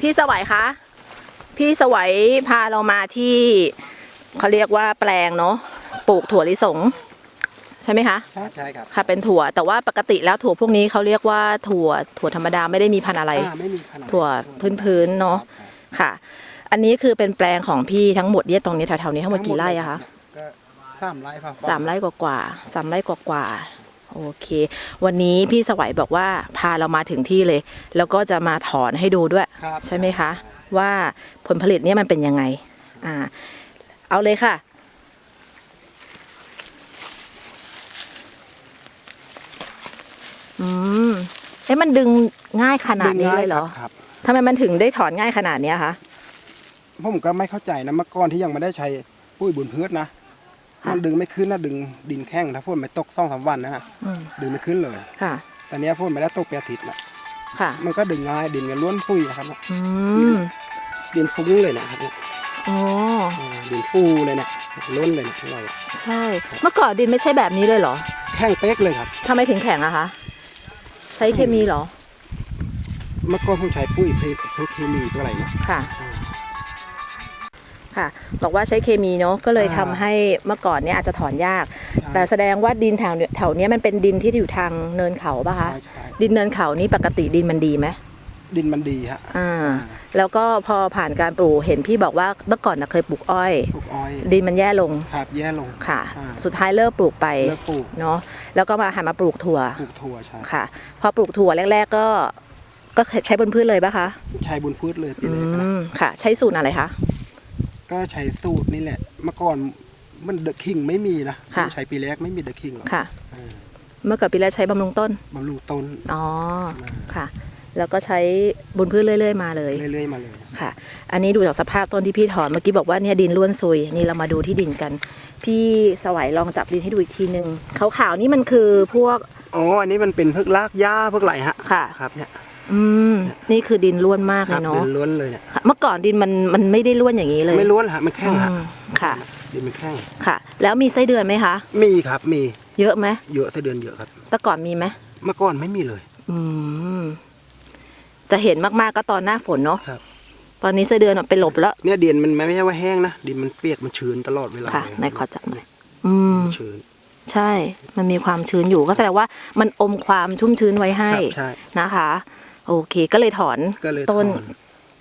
พี่สวัยคะพี่สวัยพาเรามาที่เขาเรียกว่าแปลงเนาะปลูกถั่วลิสง ใช่ไหมคะใช่ใช่ครับค่ะเป็นถั่วแต่ว่าปกติแล้วถั่วพวกนี้เขาเรียกว่าถั่วถั่วธรรมดาไม่ได้มีพันธุ์อะไร อ่าไม่มีขนาดถั่วพื้นๆเนาะค่ะ อันนี้คือเป็นแปลงของพี่ทั้งหมดเนี่ยตรงนี้แถวๆนี้ทั้งหมดกี่ไร่อะคะก็สามไร่ฟ้าสามไร่กว่าๆสามไร่กว่าๆ โอเค วันนี้พี่สวัยบอกว่าพาเรามาถึงที่เลย แล้วก็จะมาถอนให้ดูด้วย ครับใช่ไหมคะ ว่าผลผลิตเนี่ยมันเป็นยังไง อ่า เอาเลยค่ะ อืมเอ๊ะมันดึงง่ายขนาดนี้เลยเหรอครับ ทำไมมันถึงได้ถอนง่ายขนาดเนี้ยคะ ผมก็ไม่เข้าใจนะเมื่อก่อนที่ยังไม่ได้ใช้ปุ้ยบุญพืชนะค่ะ มันดึงไม่ขึ้นนะดึงดินแข้งถ้าฝนไม่ตกสองสามวันนะฮะอืมดึงไม่ขึ้นเลยค่ะ แต่เนี้ยฝนไม่ได้ตกเป็นอาทิตย์ละค่ะ มันก็ดึงง่ายดินกันล้วนปุ้ยนะครับอืมดินฟุ้งเลยนะครับเนี่ยอ๋ออืมดินฟูเลยเนี่ยล้นเลยเนี่ยของเราใช่ เมื่อก่อนดินไม่ใช่แบบนี้เลยเหรอแข้งเป๊กเลยครับ ทำไมถึงแข็งอะคะ ใช้เคมีเหรอ เมื่อก่อนผมใช้ปุ้ยเพพวกเคมีพวกอะไรเนี่ยค่ะ ค่ะบอกว่าใช้เคมีเนาะก็เลยทำอ่าให้เมื่อก่อนเนี่ยอาจจะถอนยาก แต่แสดงว่าดินแถวแถวเนี้ยมันเป็นดินที่อยู่ทางเนินเขาปะคะใช่ใช่ดินเนินเขานี่ปกติดินมันดีไหมดินมันดีฮะอ่าแล้วก็พอผ่านการปลูกเห็นพี่บอกว่าเมื่อก่อนนะเคยปลูกอ้อยปลูกอ้อย ดินมันแย่ลงครับแย่ลงค่ะอ่าสุดท้ายเลิกปลูกไปเลิกปลูกเนาะแล้วก็มาหันมาปลูกถั่วปลูกถั่วใช่ค่ะ พอปลูกถั่วแรก ๆ ก็ก็ใช้บนพืชเลยปะคะ ใช้บุญพืชเลยปีอืแรกนะมค่ะ ใช้สูตรอะไรคะ ก็ใช้สูตรนี่แหละ เมื่อก่อนมันเดอะคิงไม่มีนะค่ะใช้ปีแรกไม่มีเดอะคิงหรอกค่ะเออเมื่อก่อนปีแรกใช้บำรุงต้น บำรุงต้นอ๋อมาค่ะ แล้วก็ใช้บนพืชเรื่อย ๆ มาเลย เรื่อยๆมาเลย ค่ะ อันนี้ดูจากสภาพต้นที่พี่ถอนเมื่อกี้บอกว่าเนี่ยดินล้วนซุย นี่เรามาดูที่ดินกัน พี่สวัยลองจับดินให้ดูอีกทีนึงขาวๆนี่มันคือพวก อ๋อ อันนี้มันเป็นพวกรากหญ้าพวกอะไรฮะค่ะ ครับเนี่ย อืมนี่คือดินล้วนมากคเลรับยดิเนาะนล้วนเลยเนี่ยค่ะเมื่อก่อนดินมันมันไม่ได้ล้วนอย่างนี้เลยไม่ล้วนฮะมันแข้งฮะอืมค่ะดินมันแข้งค่ะ แล้วมีไส้เดือนไหมคะ มีครับมีเยอะไหมเยอะถ้าเดือนเยอะครับ แต่ก่อนมีไหมเมื่อก่อนไม่มีเลยอืมจะเห็นมากๆก็ตอนหน้าฝนเนาะครับ ตอนนี้ไส้เดือนอะไปหลบแล้ว เนี่ยดินมันไม่ใช่ว่าแห้งนะดินมันเปียกมันชื้นตลอดเวลาค่ะเลยไหนขอจับหน่อย อืมมันชื้นใช่ มันมีความชื้นอยู่ก็แสดงว่ามันอมความชุ่มชื้นไว้ให้ครับใช่นะคะ โอเคก็เลยถอนก็เลยต้นถอน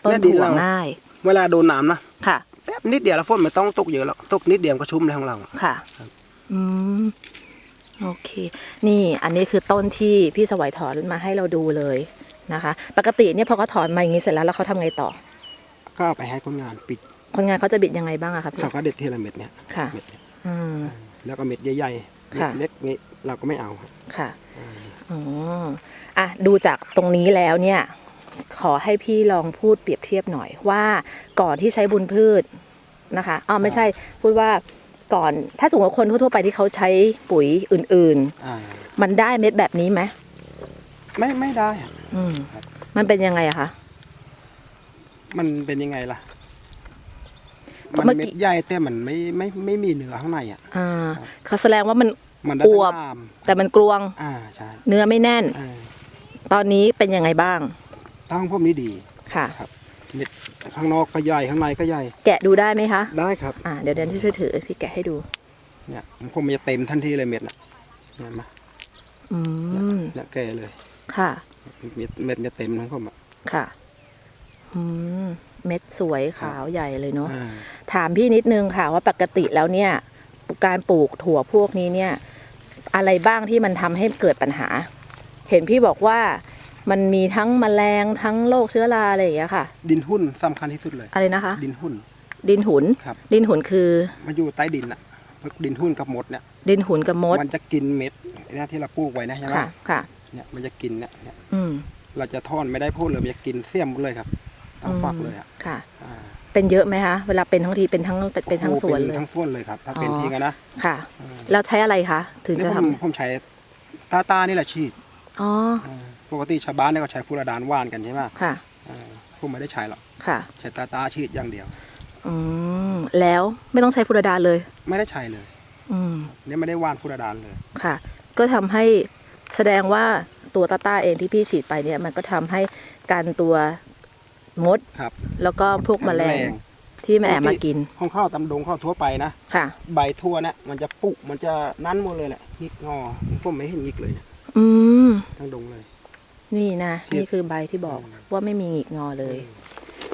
ต้นเนี่ยดินถั่วเรา ง่ายเวลาโดนน้ำนะค่ะ แป๊บนิดเดียวแล้วฝนไม่ต้องตกเยอะหรอกตกนิดเดียวก็ชุ่มแล้วของเราอะ ค่ะ ครับ อืม โอเค นี่อันนี้คือต้นที่พี่สวัยถอนมาให้เราดูเลยนะคะ ปกติเนี่ยพอเขาถอนมาอย่างนี้เสร็จแล้วแล้วเขาทำไงต่อ ก็เอาไปให้คนงานปิดคนงานเขาจะบิดยังไงบ้างอะคะพี่ เขาก็เด็ดทีละเม็ดเนี่ยค่ะ เม็ดเนี่ยอืม แล้วก็เม็ดใหญ่ๆเม็ค่ะดเล็กนี้เราก็ไม่เอาครับค่ะ อ๋อ อะดูจากตรงนี้แล้วเนี่ยขอให้พี่ลองพูดเปรียบเทียบหน่อยว่าก่อนที่ใช้บุญพืชนะคะอ๋อไม่ใช่พูดว่าก่อนถ้าสมมติว่าคนทั่วๆไปที่เขาใช้ปุ๋ยอื่นอ่าๆ มันได้เม็ดแบบนี้ไหมไม่ไม่ได้อะอืมครับมันเป็นยังไงอะคะ มันเป็นยังไงล่ะเพราะมันเมื่อกี้ เม็ดใหญ่แต่มันไม่ไม่ไม่มีเนื้อข้างในอะ อ่าเขาแสดงว่ามัน มันได้อวบ แต่น้แต่มันกลวงำอ่าใช่เนื้อไม่แน่น อ่า ตอนนี้เป็นยังไงบ้าง ตั้งพวกนี้ดีค่ะเม็ดข้างนอกก็ใหญ่ข้างในก็ใหญ่แกะดูได้ไหมคะ ได้ครับอ่าเดี๋ยวเดนที่ช่วยถือพี่แกะให้ดู เนี่ยผมมันจะเต็มทันทีเลยเม็ดน่ะเนี่ยมาอืมเนี่ยแกเลยค่ะ เม็ดเม็ดจะเต็มทั้งผมอะค่ะอืมเม็ดสวยขาวใหญ่เลยเนาะอ่าถามพี่นิดนึงค่ะว่าปกติแล้วเนี่ย การปลูกถั่วพวกนี้เนี่ย อะไรบ้างที่มันทำให้เกิดปัญหา เห็นพี่บอกว่ามันมีทั้งแมลงทั้งโรคเชื้อราอะไรอย่างเงี้ยค่ะ ดินหุ้นสำคัญที่สุดเลย อะไรนะคะ ดินหุ้น ดินหุน ครับ ดินหุนคือ มันอยู่ใต้ดินอะพวกดินหุ้นกับมดเนี่ย ดินหุนกับมดมันจะกินเม็ดเนี่ยที่เราปลูกไว้นะใช่ไหมค่ะค่ะ เนี่ยมันจะกินเนี่ยเนี่ยอืมเราจะทอนไม่ได้พูดเลยมันจะกินเสี้ยมหมดเลยครับทั้งฝักเลยอะค่ะ อ่าเป็นเยอะไหมคะเวลาเป็นทั้งทีเป็นทั้งเป็นเป็นทั้งโอ้สวนเลย ทั้งสวนเลยครับ ถ้าเป็นอ๋อ ทีกันนะค่ะ อ่าแล้วใช้อะไรคะถึงนี่จะผทำมผมใช้ตาตานี่แหละฉีด อ๋อ อ่าปกติชาวบ้านเนี่ยก็ใช้ฟูราดานว่านกันใช่ไหมค่ะ อ่าผมไม่ได้ใช้หรอกค่ะ ใช้ตาตาฉีดอย่างเดียว อืม แล้วไม่ต้องใช้ฟูรดานเลย ไม่ได้ใช้เลย อืม เนี่ยไม่ได้ว่านฟูราดานเลย ค่ะ ก็ทำให้แสดงว่าตัวตาต้าเองที่พี่ฉีดไปเนี่ย มันก็ทำให้การตัวมดครับแล้วก็พวกแมลงที่แมลงมากิน ห้องข้าวตำดงข้าวทั่วไปนะ ค่ะ ใบทั่วเนี่ยมันจะปุกมันจะนั่นหมดเลยแหละงิกงอผมไม่เห็นงิกเลยเนี่ยอืม ทั้งดงเลย นี่นะฉีดนี่คือใบที่บอกอืมว่าไม่มีหงิกงอเลย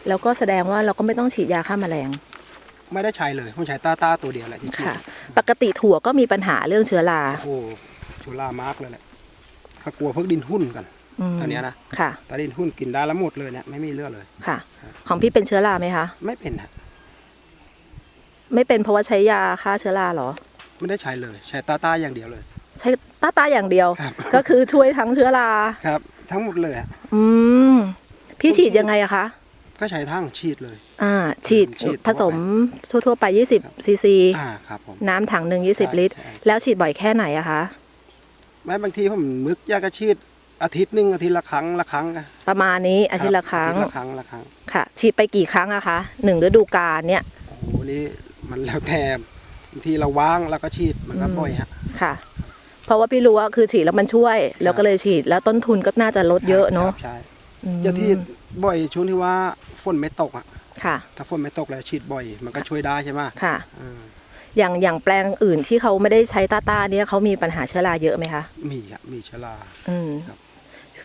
แล้วก็แสดงว่าเราก็ไม่ต้องฉีดยาฆ่าแมลง ไม่ได้ใช้เลยผมใช้ตาตาตัวเดียวแหละที่ฉีดค่ะ ปกติถั่วก็มีปัญหาเรื่องเชื้อราโอ้โหชุลามากเลยแหละข้ากลัวพวกดินหุ้นกันมตอนเนี้ยนะค่ะตาดินหุ้นกินได้แล้วหมดเลยเนี่ยไม่มีเลือดเลยค่ะ ของพี่เป็นเชื้อราไหมคะไม่เป็นฮะไม่เป็นเพราะว่าใช้ยาฆ่าเชื้อราเหรอ ไม่ได้ใช้เลย ใช้ตาตาอย่างเดียวเลย ใช้ตาตาอย่างเดียว ครับก็คือช่วยทั้งเชื้อราครับ ทั้งหมดเลยอะอืมพี่ฉีดยังไงอะคะก็ใช้ทั้งฉีดเลย อ่า ฉีดฉีดผสมทั่วๆไป 20ซีซีอ่าครับผม น้ำถังหนึ่งใช่20 ลิตรใช่ แล้วฉีดบ่อยแค่ไหนอะคะไม่บางทีผมมึกยากระฉีดอาทิตย์หนึ่งอาทิตย์ละครั้งละครั้งอะประมาณนี้อาทิตย์ละครั้งอาทิตย์ละครั้งละครั้งค่ะ ฉีดไปกี่ครั้งอะคะหนึ่งฤดูกาลเนี่ย โอ้โหนี่มันแล้วแต่บางทีเราว่างแล้วก็ฉีดมันก็อืม บ่อยฮะค่ะ เพราะว่าพี่รู้ว่าคือฉีดแล้วมันช่วย แล้วก็เลยฉีดแล้วต้นทุนก็น่าจะลดเยอะเนาะครับใช่อืมเจะที่บ่อยช่วงที่ว่าฝนไม่ตกอะค่ะ ถ้าฝนไม่ตกแล้วฉีดบ่อย มันก็ช่วยได้ใช่ไหมค่ะอ่าอย่างอย่างแปลงอื่นที่เขาไม่ได้ใช้ตาต้าเนี่ยเขามีปัญหาเชื้อราเยอะไหมคะมีอะมีเชอราอืมครับ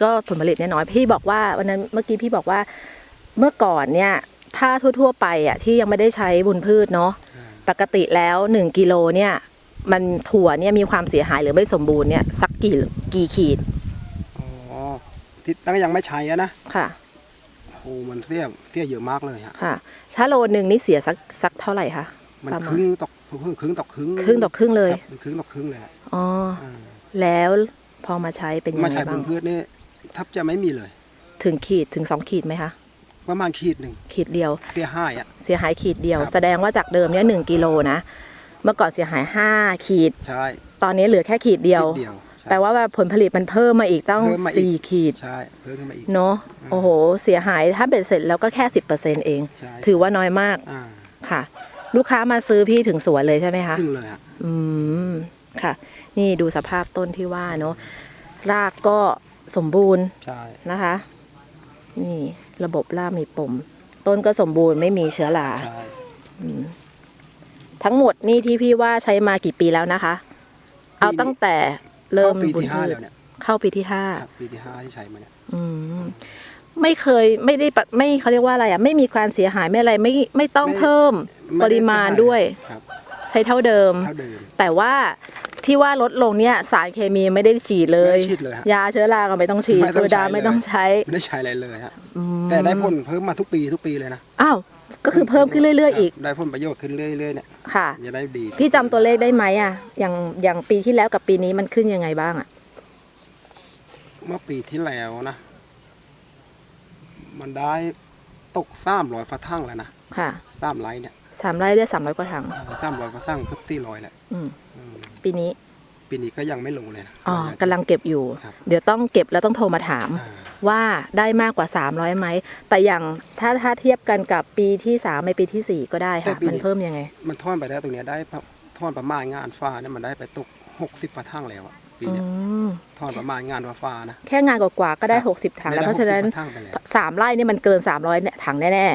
ก็ผลผลิตเนี่ยน้อยพี่บอกว่าวันนั้นเมื่อกี้พี่บอกว่าเมื่อก่อนเนี่ย ถ้าทั่ว ๆ ไปอะที่ยังไม่ได้ใช้บุญพืชเนาะอ่าปกติแล้วหนึ่งกิโลเนี่ย มันถั่วเนี่ยมีความเสียหายหรือไม่สมบูรณ์เนี่ยสักกี่กี่ขีดอ๋อที่ตั้งยังไม่ใช้อะนะค่ะโอ้โหมันเสี้ยเสี้ยเยอะมากเลยฮะค่ะ ถ้าโลหนึ่งนี่เสียสักสักเท่าไหร่คะมันประมาณครึ่งตกครึ่งตกครึ่งครึ่งต่อครึ่งเลยครับมันครึ่งตกครึ่งเลยฮะอ๋ออ่าแล้วพอมาใช้เป็นยังมาไงใช้บบ้างนพืชนี่แทับจะไม่มีเลย ถึงขีดถึงสองขีดไหมคะประมาณขีดหนึ่งขีดเดียว เสี้ยห้าอะเสียหายขีดเดียวครับแสดงว่าจากเดิมเนี่ยหนึ่งกิโลนะ เมื่อก่อนเสียหายห้าขีด ใช่ตอนนี้เหลือแค่ขีดเดียวขีดเดียวใช่แปลว่าผลผลิตมันเพิ่มมาอีกตั้งเพิ่มมาอีกสี่ขีด ใช่เพิ่มขึ้นมาอีก เนาะโอ้โห เสียหายถ้าเบ็ดเสร็จแล้วก็แค่สิบเปอร์เซ็นเอง ใช่ ถือว่าน้อยมากอ่าค่ะ ลูกค้ามาซื้อพี่ถึงสวนเลยใช่ไหมคะครึ่งเลยฮะอืม ค่ะ นี่ดูสภาพต้นที่ว่าเนาะรากก็สมบูรณ์ใช่นะคะ นี่ระบบรากมีปม ต้นก็สมบูรณ์ไม่มีเชื้อราใช่อืม ทั้งหมดนี่ที่พี่ว่าใช้มากี่ปีแล้วนะคะ เอาตั้งแต่เริ่มข้าปีบุญที่ห้าพืชแล้วเนี่ยเข้าปีที่ห้าครับปีที่ห้าที่ใช้มาเนี่ยอืมไม่เคยไม่ได้ปะไม่เขาเรียกว่าอะไรอะ ไม่มีความเสียหายไม่อะไรไม่ไม่ต้องเพิ่มไปริมาณด้วย ครับใช้เท่าเดิม เท่าเดิม แต่ว่าที่ว่าลดลงเนี่ยสารเคมีไม่ได้ฉีดเลย ไม่ได้ฉีดเลยฮะยาเชื้อราก็ไม่ต้องฉีดไม่ต้องโซดาใช้เลย ไม่ต้องใช้ไม่ได้ใช้อะไรเลยฮะอืมแต่ได้ผลเพิ่มมาทุกปีทุกปีเลยนะอ้าว ก็คือเพิ่มขึ้นเรื่อย ๆ อีก ได้ผลประโยชน์ขึ้นเรื่อยๆเนี่ยค่ะ จะได้ดีพี่จำตัวเลขได้ไหมอะ อย่างอย่างปีที่แล้วกับปีนี้มันขึ้นยังไงบ้างอะ เมื่อปีที่แล้วนะ มันได้ตกสามร้อยฝาทั่งแล้วนะค่ะ สามไร่เนี่ยสามไร่ได้สามร้อยกว่าถัง สามร้อยฝาทั่งเกือบสี่ร้อยแหละอืม อืมปีนี้ ปีนี้ก็ยังไม่ลงเลยนะอ๋อกำลังเก็บอยู่ ครับ เดี๋ยวต้องเก็บแล้วต้องโทรมาถาม อ่า ว่าได้มากกว่า 300ไหม แต่อย่างถ้าถ้าเทียบกันกับปีที่3ในปีทีสี่ 4 ก็ได้ค่ะมันเพิ่มยังไง มันท่อนไปได้ตรงเนี้ยได้ประท่อนประมาณงานฟ้าเนี่ยมันได้ไปตกหกสิบฝาทั่งแล้วอะปีอืเนี้ยม ท่อนประมาณงานฟ้านะ แค่งานกว่าๆก็ได้ ครับ 60 ถังแล้วได้เพราะฉะนั้น60ฝาทั่งไปแล้ว3ไร่นี่มันเกิน 300เนี่ยถังแน่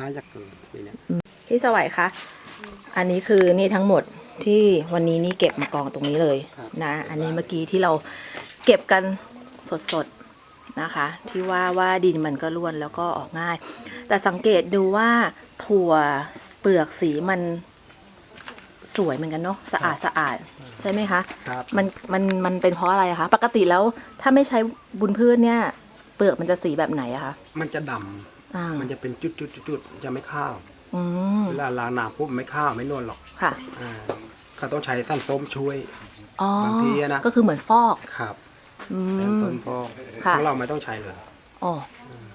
น่าจะเกินปีเนี้ยๆพี่สวัยคะ อันนี้คือนี่ทั้งหมด ที่วันนี้นี่เก็บมากองตรงนี้เลยนะ อันนี้เมื่อกี้ที่เราเก็บกันสดๆนะคะ ที่ว่าว่าดินมันก็ร่วนแล้วก็ออกง่าย แต่สังเกตดูว่าถั่วเปลือกสีมันสวยเหมือนกันเนาะสะอาดสะอาดใช่ไหมคะครับมันมันมันเป็นเพราะอะไรอะคะปกติแล้วถ้าไม่ใช้บุญพืชเนี่ย เปลือกมันจะสีแบบไหนอะคะมันจะดำอ่ามันจะเป็นจุดจุดจุดจุดจะไม่ข้าวอืมเวลาล้างน้ำปุ๊บไม่ข้าวไม่นวลหรอกค่ะอ่า เขาต้องใช้สั้นส้มช่วย อ๋อบางทีอะนะ ก็คือเหมือนฟอกครับอืสั้นม ส้มพอค่ะ ของเราไม่ต้องใช้เลยอ๋อ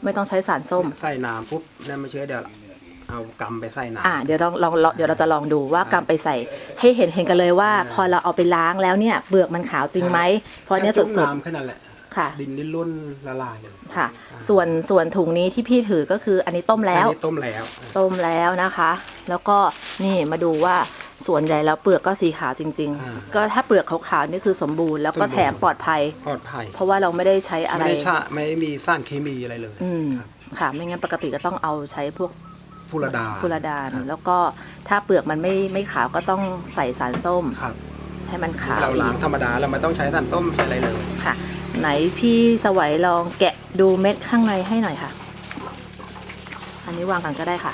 ไม่ต้องใช้สารส้ม ใส่น้ำปุ๊บนั่นไม่เชื่อเดี๋ยวเอากำไปใส่น้ำอ่าเดี๋ยวลองลองลองเดี๋ยวเราจะลองดูว่ากำไปใส่ให้เห็นเห็นกันเลยว่า อ่าพอเราเอาไปล้างแล้วเนี่ยเปลือกมันขาวจริงไหมเพราะเนี้ยสแค่ดจุ่มน้ำแค่นั้นแหละ ๆค่ะ ดินนี่ล้นละลายเลยค่ะ ส่วนส่วนถุงนี้ที่พี่ถือก็คืออันนี้ต้มแล้ว อันนี้ต้มแล้ว ต้มแล้วนะคะ แล้วก็นี่มาดูว่า ส่วนใหญ่แล้วเปลือกก็สีขาวจริง อ่า ๆ ก็ถ้าเปลือกขาวๆนี่คือสมบูรณ์แล้วก็สมบูรณ์แถมปลอดภัย ปลอดภัยเพราะว่าเราไม่ได้ใช้อะไร ไม่ได้ชะไม่มีสารเคมีอะไรเลยอืมครับค่ะไม่งั้นปกติก็ต้องเอาใช้พวกฟูรดาฟูราดาน ครับแล้วก็ถ้าเปลือกมันไม่ไม่ขาวก็ต้องใส่สารส้ม ครับให้มันขาวเราอีล้างกธรรมดาเราไม่ต้องใช้สันต้มใช้อะไรเลย ค่ะ ไหนพี่สวัยลองแกะดูเม็ดข้างในให้หน่อยค่ะ อันนี้วางกันก็ได้ค่ะ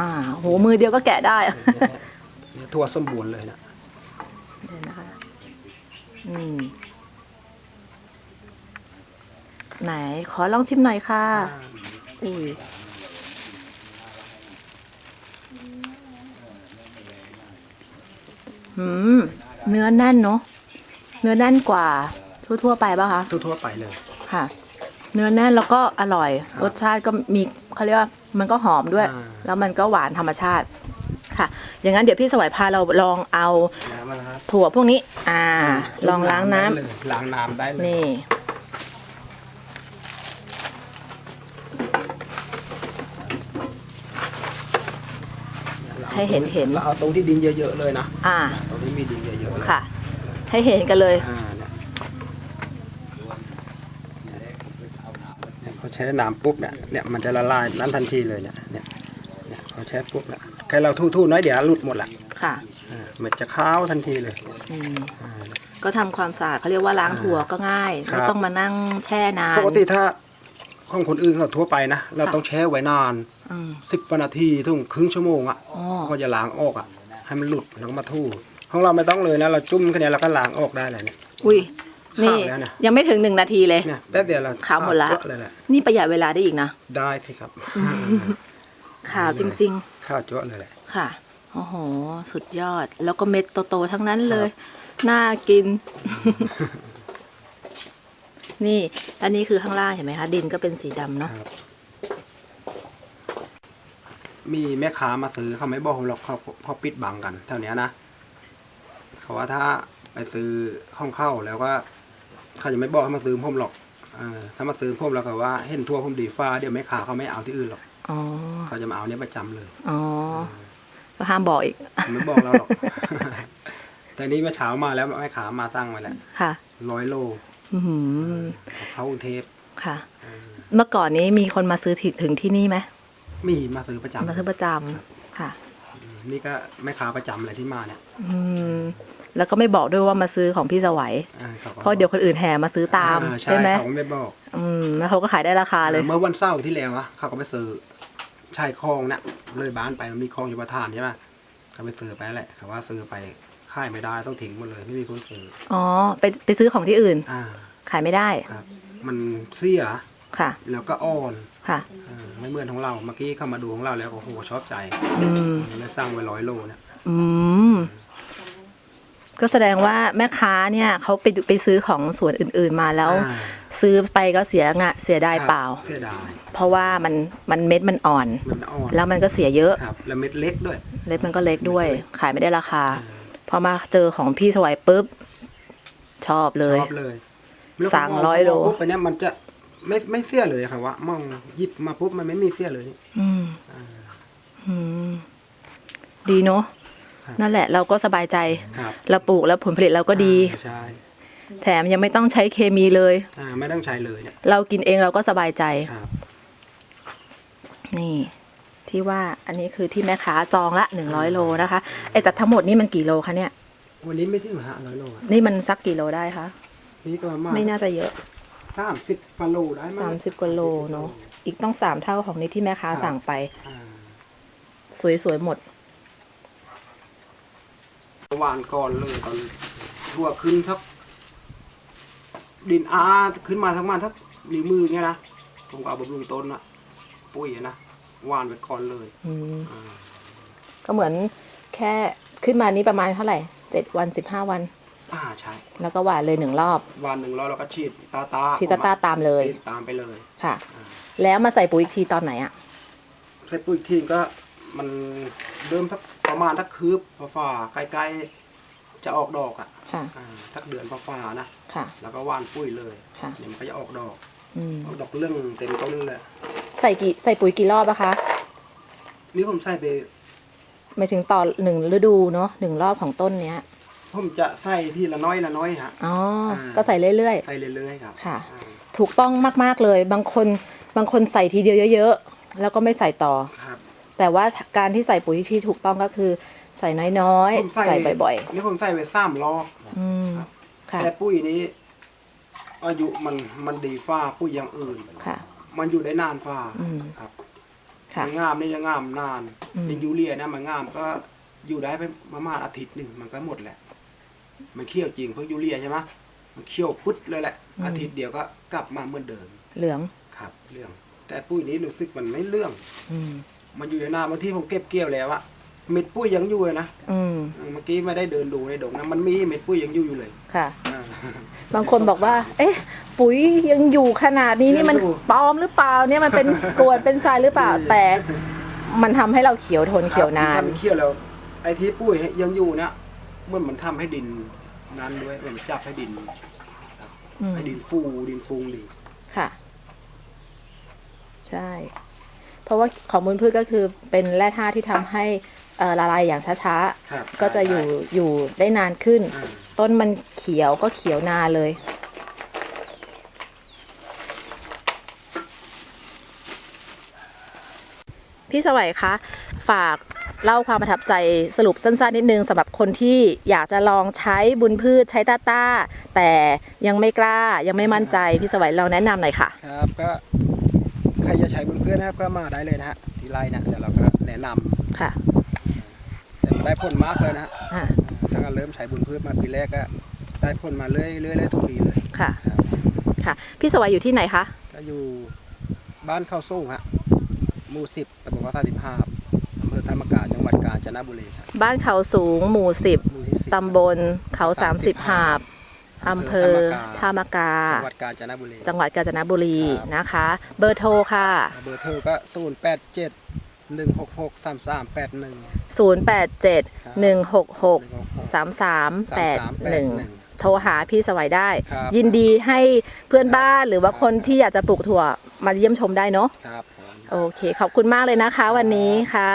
อ่าโหมือเดียวก็แกะได้เนี่ยทั่วสมบูรณ์เลยนะเดี๋ยวนะคะอืมไหนขอลองชิมหน่อยค่ะ อุ้ยหืมเนื้อแน่นเนาะเนื้อแน่นกว่า ทั่วๆไปป่ะคะทั่วๆไปเลยค่ะ เนื้อแน่นแล้วก็อร่อยครับรสชาติก็มีเขาเรียกว่า มันก็หอมด้วย อ่า แล้วมันก็หวานธรรมชาติค่ะ อย่างนั้นเดี๋ยวพี่สวัยพาเราลองเอาน้ำนะครับถั่วพวกนี้ อ่า ลองล้างน้ำได้เลยล้างน้ำได้เลยนี่ ให้เห็นเห็น เราเอาตรงที่ดินเยอะๆเลยนะอ่า ตรงที่มีดินเยอะๆเลยค่ะ ให้เห็นกันเลย อ่าเนี่ยเนี่ยพอใช้น้ำปุ๊บเนี่ยเนี่ยมันจะละลายนั้นทันทีเลยเนี่ยเนี่ยเนี่ยพอใช้ปุ๊บเนี่ยแค่เราทู่ๆน้อยเดี๋ยวหลุดหมดละค่ะอ่ามันจะขาวทันทีเลยอืมอ่า ก็ทำความสะอาดเขาเรียกว่าล้างอ่าถั่วก็ง่ายครับ ไม่ต้องมานั่งแช่นาน ปกติถ้าของคนอื่นเขาทั่วไปนะเราค่ะ ต้องแช่ไว้นานอืมสิบนาทีถึงครึ่งชั่วโมงอะอ๋อก็จะล้างออกอะให้มันหลุดแล้วก็มาทู่ของเราไม่ต้องเลยนะเราจุ่มแค่นี้เราก็ล้างออกได้เลยเนี่ย อุ้ย นี่ขาวแล้วเนี่ยยังไม่ถึงหนึ่งนาทีเลย เนี่ยแป๊บเดียวเราขาวหมดละ เยอะเลยแหละนี่ประหยัดเวลาได้อีกนะได้สิครับขาวจริง ข้าวจ้วะเลยแหละ ๆ ค่ะ โอ้โห สุดยอด แล้วก็เม็ดโตๆทั้งนั้นเลย น่ากิน นี่ อันนี้คือข้างล่างเห็นไหมคะ ดินก็เป็นสีดำเนาะ ครับ มีแม่ค้ามาซื้อเขาไม่บอกผมหรอกเขาเขาปิดบังกันเท่านี้นะเขาว่าถ้าไปซื้อห้องเข้าแล้วก็ เขาจะไม่บอกให้มาซื้อผมหรอกเออถ้ามาซื้อผมแล้วก็ว่าเห็นทั่วผมดีฟ้าเดี๋ยวแม่ค้าเขาไม่เอาที่อื่นหรอกอ๋อเขาจะมาเอาเนี้ยประจำเลยอ๋อก็ห้ามบอกอีกผมไม่บอกเราหรอก แต่นี้เมื่อเช้ามาแล้วแม่ค้ามาสั่งมาแล้วค่ะร้อยโลอือหือเขาเข้ากรุงเทพค่ะ เมื่อก่อนนี้มีคนมาซื้อถึงถึงที่นี่ไหมมีมาซื้อประจำมาซื้อประจำค่ะ นี่ก็แม่ค้าประจำอะไรที่มาเนี่ยอืม แล้วก็ไม่บอกด้วยว่ามาซื้อของพี่สวัย อ่าขก็เพราะเดี๋ยวคนอื่นแห่มาซื้อตามอ่ใช่ไหมเขาไม่บอกอืมแล้วเขาก็ขายได้ราคาเลย เมื่อวันเสาร์ที่แล้วอะเขาก็ไปซื้อชายคลองเนี่ยเลยบ้านไปมันมีคลองอยู่ประทานใช่ไหมเขาไปซื้อไปแหละเขาว่าซื้อไปค่ายไม่ได้ต้องทิ้งหมดเลยไม่มีคนซื้ออ๋อ ไปไปซื้อของที่อื่น อ่าขายไม่ได้ ครับ มันเสียค่ะ แล้วก็อ่อนค่ะ อ่าไม่เหมือนของเราเมื่อกี้เข้ามาดูของเราแล้วโอ้โหชอบใจอืม เลยสั่งไว้ร้อยโลเนี่ยอืม ก็แสดงว่าแม่ค้าเนี่ยเขาไปไปซื้อของสวนอื่นๆมาแล้ว อ่า ซื้อไปก็เสียงะเสียดายครับเปล่า เสียดายเพราะว่ามันมันเม็ดมันอ่อน มันอ่อนแล้วมันก็เสียเยอะ ครับ แล้วเม็ดเล็กด้วย เล็กมันก็เล็กด้วย ขายไม่ได้ราคา พอมาเจอของพี่สวัยปุ๊บ ชอบเลย ชอบเลยสั่งร้อยโล ปุ๊บไปเนี่ยมันจะไม่ไม่เสียเลยครับว่ามองหยิบมาปุ๊บมันไม่มีเสียเลยนี่อืมอืมดีเนาะครับ นั่นแหละเราก็สบายใจครับเราปลูกแล้วผลผลิตเราก็ดีอ่าใช่แถมยังไม่ต้องใช้เคมีเลยอ่าไม่ต้องใช้เลยเนี่ยเรากินเองเราก็สบายใจครับนี่ที่ว่าอันนี้คือที่แม่ค้าจองละหนึ่งร้อยโลนะคะไอ้แต่ทั้งหมดนี่มันกี่โลคะเนี่ย วันนี้ไม่ถึงห้าร้อยโลอะนี่มันสักกี่โลได้คะนี่ก็ประมาณไม่น่าจะเยอะสามสิบฟาโลได้มั้งสามสิบกว่าโลเนาะอีกต้องสามเท่าของนี้ที่แม่ค้าสั่งไปอ่าสวยๆหมด หวานก่อนเลยตอนทั่วขึ้นทักดินอาขึ้นมาทั้งมันทักหรือมือเงี้ยนะผมก็เอาบำรุงต้นอะปุ๋ยอะนะหวานไปก่อนเลยอืมอ่าก็เหมือนแค่ขึ้นมานี้ประมาณเท่าไหร่เจ็ดวันสิบห้าวัน อ่าใช่แล้วก็หวานเลยหนึ่งรอบวันหนึ่งร้อยเราก็ฉีดตาตาชีตาตาตามเลยฉีดตามไปเลย ค่ะแล้วมาใส่ปุ๋ยอีกทีตอนไหนอะ ใส่ปุ๋ยอีกทีก็มันเริ่มทัก ประมาณทักคืบฝ่าๆใกล้ๆจะออกดอกอะค่ะ อ่าทักเดือนฝ่าๆนะ ค่ะ แล้วก็หว่านปุ๋ยเลยค่ะ เนี่ยมันก็จะออกดอกอืมออกดอกเรื่องเต็มต้นเลยใส่กี่ใส่ปุ๋ยกี่รอบอะคะนี่ผมใส่ไป หมายถึงต่อหนึ่งฤดูเนาะหนึ่งรอบของต้นเนี้ย ผมจะใส่ทีละน้อยละน้อยฮะ อ๋อ อ่า ก็ใส่เรื่อย ใส่เรื่อยๆครับค่ะ อ่าๆ ถูกต้องมาก ๆ เลย บางคน บางคนใส่ทีเดียวเยอะ ๆ แล้วก็ไม่ใส่ต่อครับ แต่ว่าการที่ใส่ปุ๋ยที่ถูกต้องก็คือ ใส่น้อยผมๆ ใส่บ่อยนี่ผมใส่ไปสามรอบๆ อืมค่ะแต่ปุ้ยนี้ อายุมันมันดีฟ้าปุ้ยอย่างอื่น ค่ะ มันอยู่ได้นานฟ้าอืม ครับค่ะ มันงามนี่จะงามนานอืมอย่างยูเรียเนี่ยมันงามก็อยู่ได้ไปประมาณอาทิตย์หนึ่งมันก็หมดแหละ มันเคี่ยวจริงเพราะยูเรียใช่ไหมมันเคี่ยวปึ๊ดเลยแหละ อาทิตย์เดียวก็กลับมาเหมือนเดิมเหลือง ครับ เรื่อง แต่ปุ้ยนี้รู้สึกมันไม่เรื่อง อืม มันอยู่ในหน้าบางที่ผมเก็บเกี่ยวแล้วอะเม็ดปุ้ยยังอยู่เลยนะอืมเมื่อกี้ไม่ได้เดินดูในดงนะมันมีเม็ดปุ้ยยังอยู่อยู่เลยค่ะ อ่า บางคนบอกว่า เอ๊ะ ปุ๋ยยังอยู่ขนาดนี้นี่มันยังอยู่ปลอมหรือเปล่าเนี่ยมันเป็น กรวดเป็นทรายหรือเปล่า แต่ มันทำให้เราเขียวทนเขียวนานถ้มันเคี่ยวแล้วไอ้ที่ปุ้ยยังอยู่เนี่ยเมื่อมันทำให้ดินนั้นด้วยมันจับให้ดินอืม ให้ดินฟูดินฟูงดีค่ะ ใช่ เพราะว่าของมูลพืชก็คือเป็นแร่ธาตุที่ทำให้เอ่อละลายอย่างช้าครับๆ ก็จะอยู่อยู่ได้นานขึ้น อ่าต้นมันเขียวก็เขียวนานเลย พี่สวัยคะ ฝากเล่าความประทับใจสรุปสั้นๆนิดนึงสำหรับคนที่อยากจะลองใช้บุญพืชใช้ต้าต้า แต่ยังไม่กล้ายังไม่มั่นใจ พี่สวัยลองแนะนำหน่อยค่ะ ครับก็ ใครจะใช้บนเพื่อนนะครับก็มาได้เลยนะฮะที่ไร่นะเดี๋ยวเราก็แนะนำค่ะ แต่มันได้ผลมากเลยนะฮะอ่าตั้งแต่เริ่มใช้บุญพืชมาปีแรกก็ได้ผลมาเรื่อยๆเรื่อยๆทุกปีเลยค่ะ ครับค่ะ พี่สวัยอยู่ที่ไหนคะ ก็อยู่บ้านเข้าสูงฮะหมู่สิบตำบลเกาะท่าสิบห้าอำเภอธรรมกาจังหวัดกาญจนบุรีครับบ้านเขาสูง หมู่สิบหมู่ที่สิบ ตำบลเขาสามสิบหาบ อำเภอท่ามากา จังหวัดกาญจนบุรี จังหวัดกาญจนบุรีครับนะคะ เบอร์โทรค่ะ เบอร์โทรก็ศูนย์แปดเจ็ดหนึ่งหกหกสามสามแปดหนึ่ง087 166 3381โทรหาพี่สวัยได้ครับยินดีให้เพื่อนบ้านหรือว่าคนที่อยากจะปลูกถั่วมาเยี่ยมชมได้เนาะครับผมโอเค ขอบคุณมากเลยนะคะ วันนี้ค่ะ